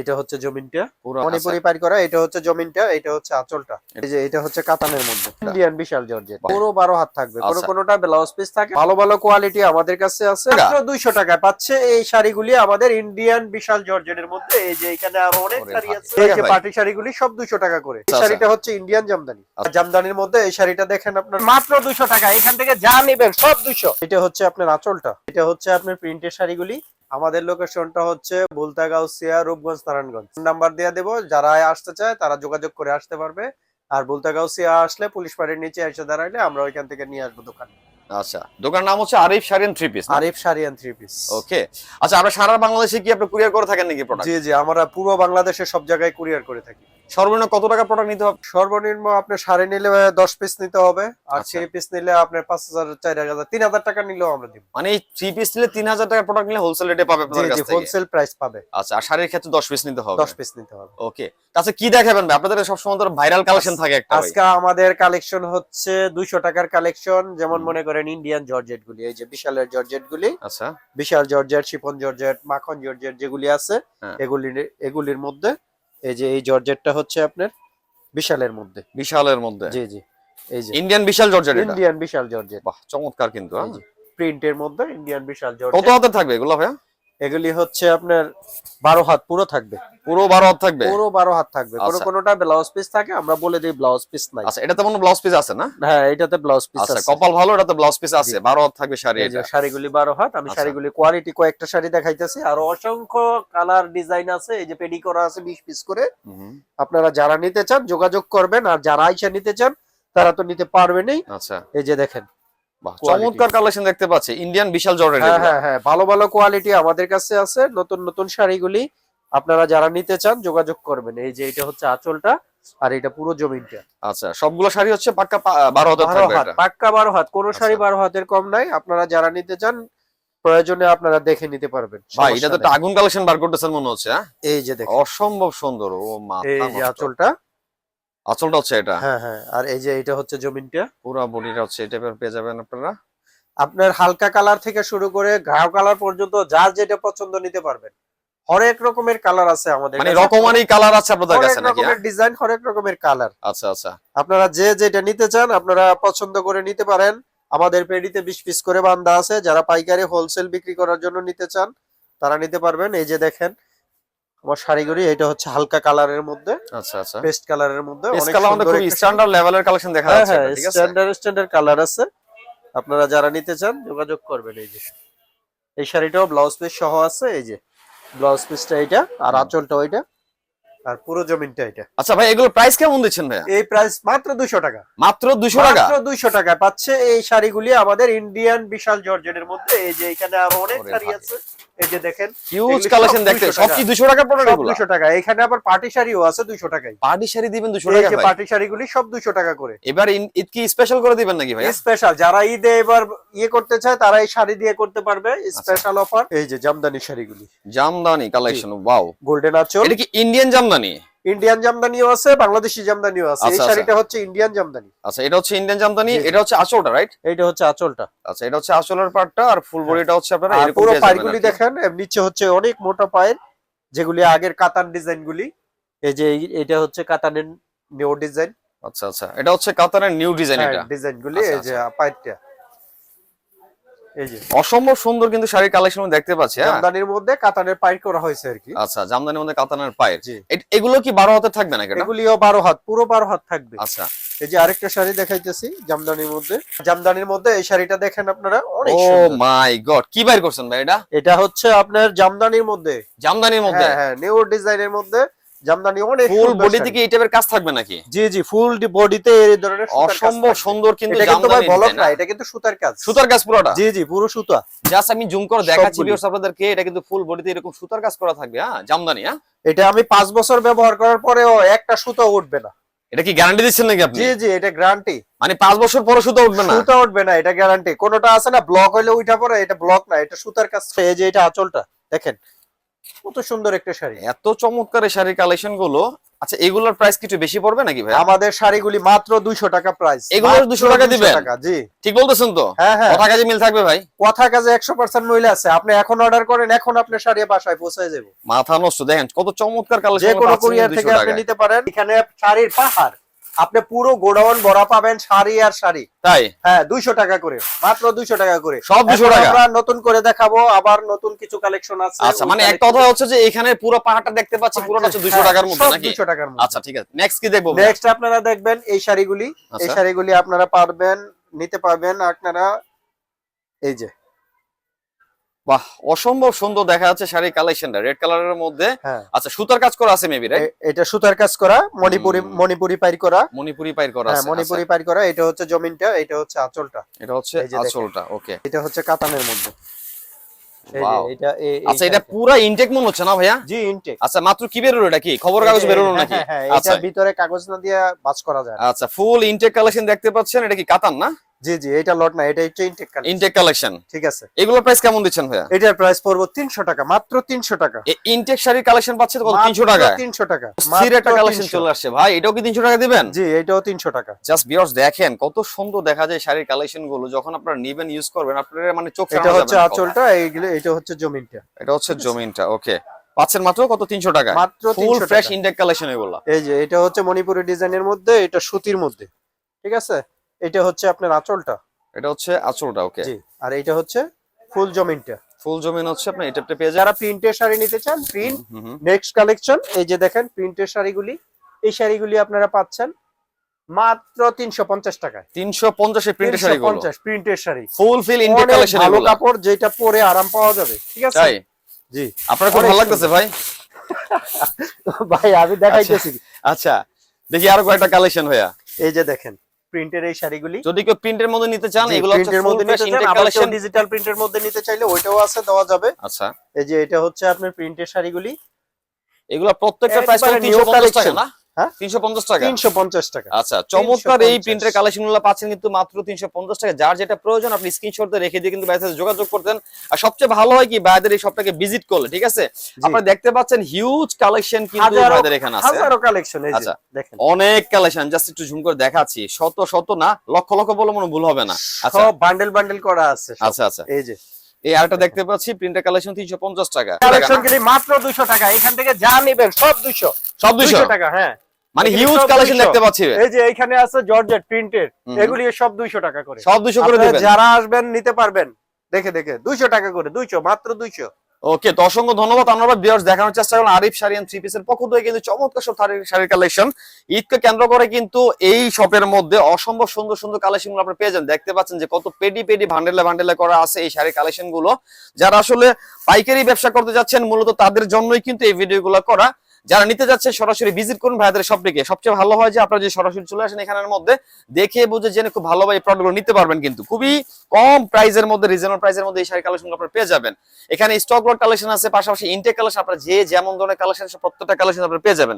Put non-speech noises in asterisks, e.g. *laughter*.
এটা হচ্ছে জমিনটা। পুরো মণিপুরি পার করা এটা হচ্ছে জমিনটা এটা হচ্ছে আঁচলটা। এই যে এটা হচ্ছে কাতানের মধ্যে। Indian Vishal georgette. পুরো বারো হাত থাকবে। কোনো আচ্ছা। কোনোটা ব্লাউজ পিস থাকে। ভালো ভালো কোয়ালিটি আমাদের কাছে আছে। মাত্র দুইশো টাকায় পাচ্ছে এই শাড়িগুলি আমাদের ইন্ডিয়ান বিশাল জর্জেটের মধ্যে। এই যে এখানে আরও অনেক শাড়ি। আছে। এই যে পার্টি শাড়িগুলি সব দুইশো টাকা করে। এই আচ্ছা, শাড়িটা হচ্ছে ইন্ডিয়ান জামদানি। আর আচ্ছা। জামদানির মধ্যে এই শাড়িটা দেখেন আপনার। মাত্র দুইশো টাকা। এখান থেকে যা নেবেন সব দুইশো। এটা হচ্ছে আপনার আঁচলটা। এটা হচ্ছে আপনার প্রিন্টের শাড়িগুলি। আমাদের লোকেশনটা হচ্ছে বুলতাগাউসিয়া, রূপগঞ্জ নারায়ণগঞ্জ নাম্বার দিয়ে দেবো, যারা আসতে চায় তারা যোগাযোগ করে আসতে পারবে। আর বুলতাগাউসিয়া আসলে পুলিশ পাড়ির নিচে এসে দাঁড়াইলে আমরা ওইখান থেকে নিয়ে আসব দোকান। আচ্ছা দোকানের নাম হচ্ছে Arif three piece Arif three piece okay আচ্ছা আমরা সারা বাংলাদেশে কি আপনি কুরিয়ার করে থাকেন নাকি প্রোডাক্ট জি জি আমরা পুরো বাংলাদেশে সব জায়গায় কুরিয়ার করে থাকি। সর্বনিম্ন কত টাকা প্রোডাক্ট নিতে হবে? সর্বনিম্ন আপনার শাড়ি নিলে দশ পিস নিতে হবে আর আচ্ছা। থ্রি পিস নিলে আপনার পাঁচ হাজার চার হাজার তিন হাজার টাকা নিলেও আমরা দিব। মানে থ্রি পিস নিলে তিন হাজার টাকা প্রোডাক্ট নিলে হোলসেল রেটে পাবে কাছ হোলসেল প্রাইস পাবে। আচ্ছা আর শাড়ির ক্ষেত্রে দশ পিস নিতে হবে। দশ পিস নিতে হবে। ওকে আচ্ছা কি দেখাবেন ভাই? আপনাদের সবসময় তো ভাইরাল কালেকশন থাকে একটা আজকে আমাদের কালেকশন হচ্ছে দুইশো টাকার কালেকশন যেমন মনে করেন ইন্ডিয়ান জর্জেট গুলি এই যে বিশালের জর্জেট গুলি আচ্ছা। বিশাল জর্জেট শিপন জর্জেট মাখন জর্জেট যেগুলি আছে এগুলি এগুলির এগুলির মধ্যে এই যে এই জর্জেটটা হচ্ছে আপনার বিশালের মধ্যে। বিশালের মধ্যে? জি জি এই যে। Indian Vishal georgette Indian Vishal georgette বাহ চমৎকার কিন্তু হ্যাঁ? প্রিন্টের মধ্যে ইন্ডিয়ান বিশাল জর্জেট কত হাতে থাকবে এগুলো ভাইয়া? এগুলি হচ্ছে আপনার বারো হাত পুরো থাকবে। পুরো বারো হাত থাকবে? পুরো বারো হাত থাকবে। কোনো আচ্ছা। কোনোটা ব্লাউজ পিস থাকে আমরা বলে দিই ব্লাউজ পিস নাই। আচ্ছা এটাতে কোনো ব্লাউজ পিস আছে না? হ্যাঁ এটাতে ব্লাউজ পিস আচ্ছা আছে। কপাল ভালো এটাতে ব্লাউজ পিস আছে? বারো হাত থাকবে শাড়ি এই যে এটা শাড়িগুলি বারো হাত আমি আচ্ছা। শাড়িগুলি কোয়ালিটি কয়েকটা শাড়ি দেখাইতেছি। আর অসংখ্য কালার ডিজাইন আছে এই যে পেডি করা আছে বিশ পিস করে। আপনারা যারা নিতে চান যোগাযোগ করবেন। আর যারা আইসা নিতে চান তারা তো নিতে পারবেনই আচ্ছা। এই যে দেখেন। চমৎকার কালেকশন দেখতে পাচ্ছি। ইন্ডিয়ান বিশাল জর্জেট হ্যাঁ হ্যাঁ হ্যাঁ ভালো ভালো কোয়ালিটি আমাদের কাছে আছে। নতুন নতুন শাড়িগুলি আপনারা যারা নিতে চান যোগাযোগ করবেন। এই যে এটা হচ্ছে আঁচলটা আর এটা পুরো জমিনটা। আচ্ছা সবগুলো শাড়ি হচ্ছে পাক্কা বারো হাত পাক্কা বারো হাত। কোনো শাড়ি আচ্ছা। বারো হাতের কম নাই। আপনারা যারা নিতে চান প্রয়োজনে আপনারা দেখে নিতে পারবেন। ভাই এটা তো আগুন কালেকশন বার করতেছেন মনে হচ্ছে হ্যাঁ? এই যে দেখেন। অসম্ভব সুন্দর ও মা এই যে আঁচলটা। আঁচলটা হচ্ছে এটা। হ্যাঁ হ্যাঁ। আর এই যে এটা হচ্ছে জমিনটা। পুরো বডিটা হচ্ছে এই টাইপের পেয়ে যাবেন আপনারা। আপনার হালকা কালার থেকে শুরু করে ঘাও কালার পর্যন্ত যার যেটা পছন্দ নিতে পারবেন। হরেক রকমের কালার আছে আমাদের মানে রকমারি কালার আছে আপনাদের কাছে নাকি রকমের হ্যাঁ? ডিজাইন হরেক রকমের কালার। আচ্ছা আচ্ছা। আপনারা যে যেটা নিতে চান আপনারা পছন্দ করে নিতে পারেন। আমাদের পেডিতে বিশ পিস করে বান্ধা আছে। যারা পাইকারি হোলসেল বিক্রি করার জন্য নিতে চান তারা নিতে পারবেন। এই যে দেখেন আমার শাড়িগুড়ি এটা হচ্ছে হালকা কালারের মধ্যে আচ্ছা আচ্ছা। পেস্ট কালারের মধ্যে অনেক কালার খুব স্ট্যান্ডার্ড লেভেলের কালেকশন দেখা হ্যাঁ যাচ্ছে হ্যাঁ ঠিক আছে? স্ট্যান্ডার্ড স্ট্যান্ডার্ড কালার আছে। আপনারা যারা নিতে চান যোগাযোগ করবেন এই যে। এই শাড়িটাও ব্লাউজ পিস সহ আছে এই যে ব্লাউজ পিসটা এটা আর। আঁচলটা ওইটা। আর পুরো জমিনটা এটা। আচ্ছা ভাই এগুলো প্রাইস কেমন দিচ্ছেন ভাইয়া? এই প্রাইস মাত্র দুশো টাকা। মাত্র দুশো টাকা? মাত্র দুইশো টাকায় পাচ্ছে এই শাড়িগুলি আমাদের ইন্ডিয়ান বিশাল জর্জেটের মধ্যে। এই যে এখানে আরও অনেক শাড়ি আছে। এই যে দেখেন হিউজ কালেকশন দেখতে। সব কি দুশো টাকার প্রোডাক্ট এগুলো? দুশো টাকা। এখানে আবার পার্টি শাড়িও আছে দুইশো টাকায়। পার্টি শাড়ি দিবেন দুশো এই টাকা যে ভাই? পার্টি শাড়িগুলি সব দুইশো টাকা করে। এবার ঈদ কি স্পেশাল করে দিবেন নাকি ভাই স্পেশাল যারা ঈদে এবার ইয়ে করতে চায় তারা এই শাড়ি দিয়ে করতে পারবে। আচ্ছা। স্পেশাল অফার এই যে জামদানি শাড়িগুলি। জামদানি কালেকশন ওয়াও গোল্ডেন আঁচল। এটা কি ইন্ডিয়ান জামদানি? ইন্ডিয়ান জামদানিও আছে বাংলাদেশি জামদানিও আছে। এই আচ্ছা, আচ্ছা। শাড়িটা হচ্ছে ইন্ডিয়ান জামদানি। আচ্ছা এটা হচ্ছে ইন্ডিয়ান জামদানি। এটা হচ্ছে আঁচলটা রাইট এইটা হচ্ছে আঁচলটা। আচ্ছা এটা হচ্ছে আঁচলের পার্টটা আর ফুল বডিটা হচ্ছে আপনারা এরকম পুরো পেয়ে পাইগুলি দেখেন নিচে হচ্ছে অনেক মোটা পায়ের যেগুলি আগের কাতান ডিজাইন গুলি এই যে এটা হচ্ছে কাতানের নিউ ডিজাইন। আচ্ছা আচ্ছা। এটা হচ্ছে কাতানের নিউ ডিজাইন এটা। ডিজাইন গুলি আচ্ছা, এই যে পায়েরটা অসম্ভব সুন্দর কিন্তু শাড়ির কালেকশন দেখতে পাচ্ছি হ্যাঁ। জামদানির মধ্যে কাতানের পাইর করা হয়েছে আর কি। আচ্ছা জামদানির মধ্যে কাতানের পায়ের। এগুলো কি বারো হাতে থাকবে এটা? এগুলিও বারো হাত পুরো বারো হাত থাকবে। আচ্ছা। এই যে আরেকটা শাড়ি দেখাইতেছি জামদানির মধ্যে। জামদানির মধ্যে এই শাড়িটা দেখেন আপনারা অনেক ও মাই গড কি বাইর করছেন ভাই এটা? এটা হচ্ছে আপনার জামদানির মধ্যে। জামদানির মধ্যে? হ্যাঁ হ্যাঁ নিউ ডিজাইনের মধ্যে। জামদানি অনেক ফুল সুন্দর বডি থেকে এই টাইপের কাজ থাকবে নাকি? জি জি ফুল বডিতে এই ধরনের অসম্ভব সুন্দর কিন্তু জামদানি বলক না? এটা কিন্তু সুতার কাজ। সুতার কাজ পুরোটা? জি জি পুরো সুতা। জাস্ট আমি জুম করে দেখাচ্ছি ভিউয়ার্স আপনাদেরকে এটা কিন্তু ফুল বডিতে এরকম সুতার কাজ করা থাকবে হ্যাঁ? জামদানি হ্যাঁ? এটা আমি পাঁচ বছর ব্যবহার করার পরেও একটা সুতা উঠবে না। এটা কি গ্যারান্টি দিচ্ছেন নাকি আপনি? জি জি এটা গ্যারান্টি মানে পাঁচ বছর পরে সুতা উঠবে না? সুতা উঠবে না এটা গ্যারান্টি কোনটা আছে না ব্লক হইলে উঠা পড়ে এটা ব্লক না এটা সুতার কাজ। এই যে এটা আঁচলটা দেখেন। কত সুন্দর একটা শাড়ি। এত চমৎকার এই শাড়ির কালেকশনগুলো। আচ্ছা এগুলোর প্রাইস কিছু বেশি পড়বে নাকি ভাই? আমাদের শাড়িগুলি মাত্র দুইশো টাকা প্রাইস এগুলোর 200 টাকা দিবেন? টাকা জি। ঠিক বলতেছেন তো? হ্যাঁ হ্যাঁ। কথা কাজে মিল থাকবে ভাই? কথা কাজে একশো পার্সেন্ট মহিলা আছে। আপনি এখন অর্ডার করেন এখন আপনার শাড়ি বাসায় পৌঁছে যাবে। মাথা নষ্ট দেখেন কত চমৎকার কালেকশন যে কোনো কুরিয়ার থেকে আপনি নিতে পারেন। এখানে শাড়ির পাহাড়। আপনি পুরো গোডাউন ভরা পাবেন শাড়ি আর শাড়ি। তাই? হ্যাঁ দুইশো টাকা করে মাত্র দুইশো টাকা করে। সব দুশো টাকা? আমরা নতুন করে দেখাবো আবার নতুন কিছু কালেকশন আছে আচ্ছা মানে এক কথা হচ্ছে যে এখানে পুরো পাহাড়টা দেখতে পাচ্ছি পুরোটা হচ্ছে দুইশো টাকার মধ্যে নাকি? দুইশো টাকার মধ্যে। আচ্ছা ঠিক আছে। নেক্সট কি দেখব? নেক্সট আপনারা দেখবেন এই শাড়িগুলি। এই আচ্ছা। শাড়িগুলি আপনারা পারবেন নিতে পারবেন আপনারা। এই যে বাহ অসম্ভব সুন্দর দেখা যাচ্ছে শাড়ির কালেকশনটা রেড কালারের মধ্যে। হ্যাঁ। আচ্ছা সুতার কাজ করা আছে মেবি রাইট এটা সুতার কাজ করা মণিপুরি মণিপুরি পাইর করা। মণিপুরি পাইর করা হ্যাঁ আছে মণিপুরি পাইর করা এটা হচ্ছে জমিনটা এটা হচ্ছে আঁচলটা। আচ্ছা, এটা হচ্ছে আঁচলটা ওকে এটা হচ্ছে কাতানের মধ্যে। এই যে Wow. এটা এই- এই আচ্ছা এটা শাড়িটা। পুরা ইনটেক মনে হচ্ছে না ভাইয়া? জি ইনটেক আচ্ছা মাত্র কি বেরোলো এটা কি? খবর কাগজ বেরোলো নাকি? আচ্ছা। ভিতরে কাগজ না দিয়ে বাজ করা যায়। আচ্ছা ফুল ইনটেক কালেকশন দেখতে পাচ্ছেন এটা কি কাতান না? জি জি এটা লট না এটা হচ্ছে ইনটেক কালেকশন ইনটেক কালেকশন ঠিক আছে। এগুলোর প্রাইস কেমন দিচ্ছেন ভাইয়া? এটার প্রাইস পড়ব তিনশো টাকা মাত্র তিনশো টাকা। এই ইনটেক শাড়ির কালেকশন পাচ্ছে কত? তিনশো টাকা তিনশো টাকা স্থির একটা কালেকশন চলে আসছে ভাই এটাও কি তিনশো টাকা দিবেন? জি এটাও তিনশো টাকা। জাস্ট বিয়ার্স দেখেন কত সুন্দর দেখা যায় শাড়ির কালেকশনগুলো যখন আপনারা নিবেন ইউজ করবেন আপনারা মানে চোখ এটা হচ্ছে আঁচলটা এইগুলো এটা হচ্ছে জমিনটা। এটা হচ্ছে জমিনটা ওকে পাচ্ছেন মাত্র কত? তিনশো টাকা মাত্র ফুল ফ্রেশ টাকা। ইনটেক কালেকশন এগুলো। এই যে এটা হচ্ছে মণিপুরি ডিজাইনের মধ্যে এটা সুতির মধ্যে। ঠিক আছে? এটা হচ্ছে আপনার আঁচলটা? এটা হচ্ছে আঁচলটা ওকে জি আর এটা হচ্ছে ফুল জমিনটা। ফুল জমিন হচ্ছে আপনি এটা পেয়ে যারা প্রিন্টের শাড়ি নিতে চান প্রিন্ট। নেক্সট কালেকশন এই যে দেখেন প্রিন্টের শাড়িগুলি এই শাড়িগুলি আপনারা পাচ্ছেন মাত্র তিনশো পঞ্চাশ টাকায়। তিনশো পঞ্চাশের প্রিন্টের শাড়িগুলো? পঞ্চাশ প্রিন্টের শাড়ি। ফুল ফিল অনেক কালেকশন ভালো কাপড় যেটা পরে আরাম পাওয়া যাবে ঠিক আছে? তাই? জি। আপনার খুব ভালো লাগতেছে ভাই? *laughs* ভাই আমি দেখাইতেছি। আচ্ছা দেখি আরও কয়েকটা কালেকশন ভাইয়া। এই যে দেখেন প্রিন্টের এই শাড়িগুলি। যদি কেউ প্রিন্টের মধ্যে নিতে চান এগুলো প্রিন্টের মধ্যে নিতে চান আবার ডিজিটাল প্রিন্টের মধ্যে নিতে চাইলে ওইটাও আছে দেওয়া যাবে। আচ্ছা। এই যে এটা হচ্ছে আপনার প্রিন্টের শাড়িগুলি। এগুলো প্রত্যেকটা প্রাইস একবারে তিনশো new পঞ্চাশ টাকা না? তিনশো পঞ্চাশ টাকা। তিনশো পঞ্চাশ টাকা। চমৎকার 350 প্রিন্টের কালেকশনগুলো পাচ্ছেন কিন্তু মাত্র তিনশো পঞ্চাশ টাকা। যার যেটা প্রয়োজন আপনি স্ক্রিনশট রেখে দিয়ে কিন্তু বাইরের সাথে যোগাযোগ করতেন আর সবচেয়ে ভালো হয় কি বাইরের এই শপটাকে ভিজিট করলে ঠিক আছে? আপনারা দেখতে পাচ্ছেন হিউজ কালেকশন কিন্তু হাজারো- এখানে আছে। হাজারো কালেকশন এই যে আচ্ছা। দেখেন। অনেক কালেকশন জাস্ট একটু ঝুম করে দেখাচ্ছি। শত শত না লক্ষ লক্ষ বলে মনে ভুল হবে না। আচ্ছা। বান্ডেল বান্ডেল করা আছে আচ্ছা আচ্ছা। এই যে। এই আরেকটা দেখতে পাচ্ছি প্রিন্টের কালেকশন তিনশো পঞ্চাশ টাকা। কালেকশন মাত্র দুইশো টাকা। এখান থেকে যা নেবেন সব দুইশো সব দুইশো দুইশো টাকা হ্যাঁ। মানে হিউজ কালেকশন দেখতে পাচ্ছি। এই যে আছে জর্জেট প্রিন্টের হুম। এগুলি সব দুইশো টাকা করে। সব দুইশো করে দিবেন। যারা আসবেন নিতে পারবেন। দেখে দেখে দুইশো টাকা করে দুইশো মাত্র দুইশো। ওকে তো অসংখ্য ধন্যবাদ। আমরা ভিউয়ার্স দেখানোর চেষ্টা করলাম। আরিফ শাড়ি এন্ড থ্রি পিসের পক্ষ থেকে কিন্তু চমৎকার সব শাড়ির কালেকশন ঈদকে কেন্দ্র করে কিন্তু এই শপের মধ্যে অসম্ভব সুন্দর সুন্দর কালেকশনগুলো আপনারা পেয়ে যান। দেখতে পাচ্ছেন যে কত পেডি পেডি ভান্ডেলে ভান্ডেলে করা আছে এই শাড়ির কালেকশনগুলো। যারা আসলে পাইকারি ব্যবসা করতে যাচ্ছেন মূলত তাদের জন্যই কিন্তু এই ভিডিও গুলো করা। যারা নিতে যাচ্ছে, সরাসরি ভিজিট করুন ভাইদের সবটিকে সবচেয়ে ভালো হয় যে আপনারা যে সরাসরি চলে আসেন এখানের মধ্যে, দেখে বুঝে জেনে খুব ভালোভাবে এই প্রোডাক্টগুলো নিতে পারবেন কিন্তু। খুবই কম প্রাইসের মধ্যে রিজনেবল প্রাইসের মধ্যে এই শাড়ি কালেকশন আপনারা পেয়ে যাবেন। এখানে স্টক লট কালেকশন আছে, পাশাপাশি ইনটেক কালেকশন আপনারা যে যেমন ধরনের কালেকশন প্রত্যেকটা কালেকশন আপনারা পেয়ে যাবেন।